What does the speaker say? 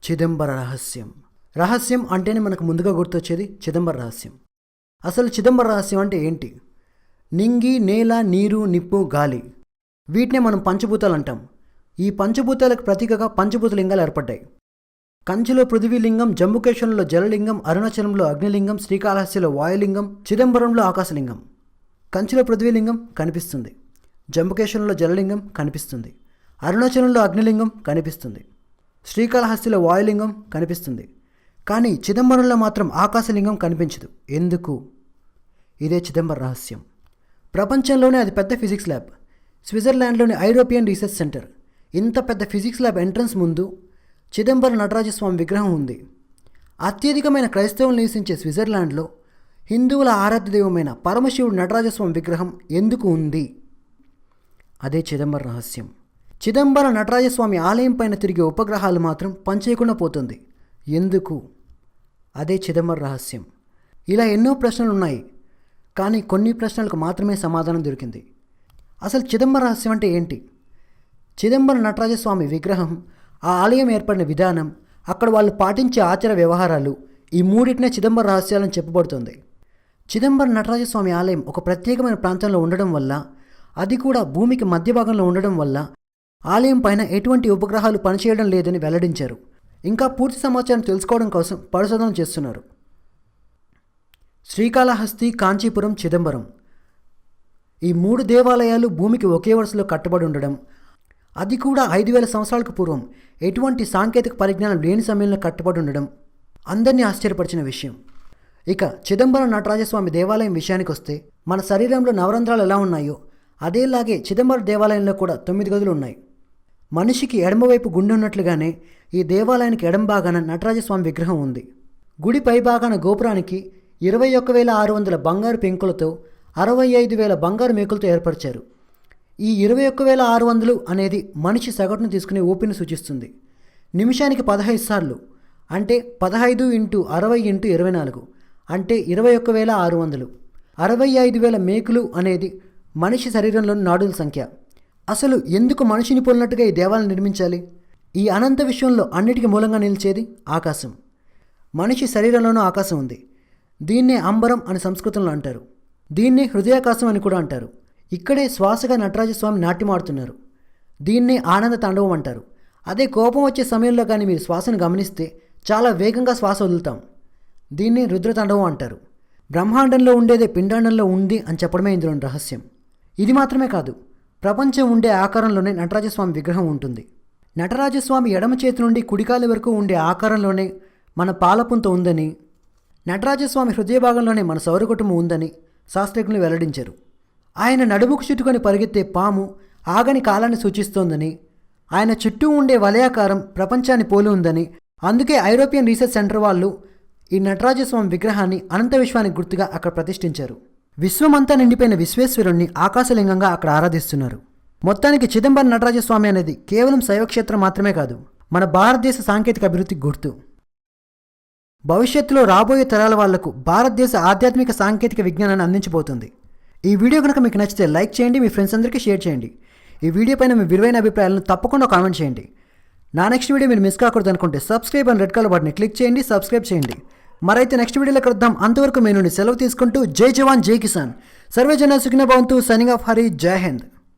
చిదంబర రహస్యం. రహస్యం అంటేనే మనకు ముందుగా గుర్తొచ్చేది చిదంబర రహస్యం. అసలు చిదంబర రహస్యం అంటే ఏంటి? నింగి నేల నీరు నిప్పు గాలి. వీటినే మనం పంచభూతాలు అంటాం. ఈ పంచభూతాలకు ప్రతీకగా పంచభూత లింగాలు ఏర్పడ్డాయి. కంచిలో పృథ్వీలింగం జంబుకేశ్వరంలో జలలింగం అరుణాచలంలో అగ్నిలింగం శ్రీకాళహస్తిలో వాయులింగం చిదంబరంలో ఆకాశలింగం. కంచిలో పృథ్వీలింగం కనిపిస్తుంది. జంబుకేశ్వరంలో జలలింగం కనిపిస్తుంది. అరుణాచలంలో అగ్నిలింగం కనిపిస్తుంది. శ్రీకాళహస్తిలో వాయులింగం కనిపిస్తుంది. కానీ చిదంబరంలో మాత్రం ఆకాశలింగం కనిపించదు. ఎందుకు? ఇదే చిదంబర రహస్యం. ప్రపంచంలోనే అది పెద్ద ఫిజిక్స్ ల్యాబ్. స్విట్జర్లాండ్లోని ఐరోపియన్ రీసెర్చ్ సెంటర్. ఇంత పెద్ద ఫిజిక్స్ ల్యాబ్ ఎంట్రన్స్ ముందు చిదంబర నటరాజస్వామి విగ్రహం ఉంది. అత్యధికమైన క్రైస్తవులు నివసించే స్విట్జర్లాండ్లో హిందువుల ఆరాధ్య దైవమైన పరమశివుడు నటరాజస్వామి విగ్రహం ఎందుకు ఉంది? అదే చిదంబర రహస్యం. చిదంబర నటరాజస్వామి ఆలయం పైన తిరిగే ఉపగ్రహాలు మాత్రం పనిచేయకుండా పోతుంది. ఎందుకు? అదే చిదంబర రహస్యం. ఇలా ఎన్నో ప్రశ్నలు ఉన్నాయి కానీ కొన్ని ప్రశ్నలకు మాత్రమే సమాధానం దొరికింది. అసలు చిదంబర రహస్యం అంటే ఏంటి? చిదంబర నటరాజస్వామి విగ్రహం ఆ ఆలయం ఏర్పడిన విధానం అక్కడ వాళ్ళు పాటించే ఆచార వ్యవహారాలు ఈ మూడింటినే చిదంబర రహస్యాలని చెప్పబడుతుంది. చిదంబర నటరాజస్వామి ఆలయం ఒక ప్రత్యేకమైన ప్రాంతంలో ఉండడం వల్ల అది కూడా భూమికి మధ్య భాగంలో ఉండడం వల్ల ఆలయం పైన ఎటువంటి ఉపగ్రహాలు పనిచేయడం లేదని వెల్లడించారు. ఇంకా పూర్తి సమాచారం తెలుసుకోవడం కోసం పరిశోధన చేస్తున్నారు. శ్రీకాళహస్తి కాంచీపురం చిదంబరం. ఈ మూడు దేవాలయాలు భూమికి ఒకే వరుసలో కట్టబడి ఉండడం అది కూడా ఐదు వేల సంవత్సరాలకు పూర్వం ఎటువంటి సాంకేతిక పరిజ్ఞానం లేని సమయంలో కట్టబడి ఉండడం అందరినీ ఆశ్చర్యపరిచిన విషయం. ఇక చిదంబరం నటరాజస్వామి దేవాలయం విషయానికి వస్తే మన శరీరంలో నవరంధ్రాలు ఎలా ఉన్నాయో అదేలాగే చిదంబరం దేవాలయంలో కూడా తొమ్మిది గదులు ఉన్నాయి. మనిషికి ఎడమవైపు గుండె ఉన్నట్లుగానే ఈ దేవాలయానికి ఎడం భాగాన నటరాజస్వామి విగ్రహం ఉంది. గుడి పై భాగాన గోపురానికి ఇరవై ఒక్క వేల ఆరు వందల బంగారు పెంకులతో అరవై ఐదు వేల బంగారు మేకులతో ఏర్పరిచారు. ఈ ఇరవై ఒక్క వేల ఆరు వందలు అనేది మనిషి సగటును తీసుకునే ఓపిని సూచిస్తుంది. నిమిషానికి పదహైదు సార్లు అంటే పదహైదు ఇంటూ అరవై ఇంటూ ఇరవై నాలుగు అంటే ఇరవై ఒక్క వేల ఆరు వందలు. అరవై ఐదు వేల మేకులు అనేది మనిషి శరీరంలోని నాడుల సంఖ్య. అసలు ఎందుకు మనిషిని పోలినట్టుగా ఈ దేవాలను నిర్మించాలి? ఈ అనంత విశ్వంలో అన్నిటికీ మూలంగా నిలిచేది ఆకాశం. మనిషి శరీరంలోనూ ఆకాశం ఉంది. దీన్నే అంబరం అని సంస్కృతంలో అంటారు. దీన్నే హృదయాకాశం అని కూడా అంటారు. ఇక్కడే శ్వాసగా నటరాజస్వామి నాట్యమాడుతున్నారు దీన్నే ఆనంద తాండవం అంటారు. అదే కోపం వచ్చే సమయంలో కానీ మీరు శ్వాసను గమనిస్తే చాలా వేగంగా శ్వాస వదులుతాం. దీన్ని రుద్రతాండవం అంటారు. బ్రహ్మాండంలో ఉండేదే పిండాండంలో ఉంది అని చెప్పడమే ఇందులోని రహస్యం. ఇది మాత్రమే కాదు. ప్రపంచం ఉండే ఆకారంలోనే నటరాజస్వామి విగ్రహం ఉంటుంది. నటరాజస్వామి ఎడమ చేతి నుండి కుడికాలి వరకు ఉండే ఆకారంలోనే మన పాలపుంత ఉందని నటరాజస్వామి హృదయ భాగంలోనే మన సౌరకుటుంబం ఉందని శాస్త్రజ్ఞులు వెల్లడించారు. ఆయన నడుముకు చుట్టుకొని పరిగెత్తే పాము ఆగని కాలాన్ని సూచిస్తోందని ఆయన చుట్టూ ఉండే వలయాకారం ప్రపంచాన్ని పోలి ఉందని అందుకే ఐరోపియన్ రీసెర్చ్ సెంటర్ వాళ్ళు ఈ నటరాజస్వామి విగ్రహాన్ని అనంత విశ్వానికి గుర్తుగా అక్కడ ప్రతిష్ఠించారు. విశ్వమంతా నిండిపోయిన విశ్వేశ్వరుణ్ణి ఆకాశలింగంగా అక్కడ ఆరాధిస్తున్నారు. మొత్తానికి చిదంబరం నటరాజస్వామి అనేది కేవలం శైవక్షేత్రం మాత్రమే కాదు మన భారతదేశ సాంకేతిక అభివృద్ధికి గుర్తు. భవిష్యత్తులో రాబోయే తరాల వాళ్ళకు భారతదేశ ఆధ్యాత్మిక సాంకేతిక విజ్ఞానాన్ని అందించబోతుంది. ఈ వీడియో కనుక మీకు నచ్చితే లైక్ చేయండి మీ ఫ్రెండ్స్ అందరికీ షేర్ చేయండి. ఈ వీడియో పైన మీ విలువైన అభిప్రాయాలను తప్పకుండా కామెంట్ చేయండి. నా నెక్స్ట్ వీడియో మీరు మిస్ కాకూడదు అనుకుంటే సబ్స్క్రైబ్ అని రెడ్ కలర్ బటన్ని క్లిక్ చేయండి సబ్స్క్రైబ్ చేయండి. మరైతే నెక్స్ట్ వీడియోలో కలుద్దాం. అంతవరకు మీ నుండి సెలవు తీసుకుంటూ జై జవాన్ జై కిసాన్. సర్వేజన సుఖిన భవంతు. Signing off Hari. జై హింద్.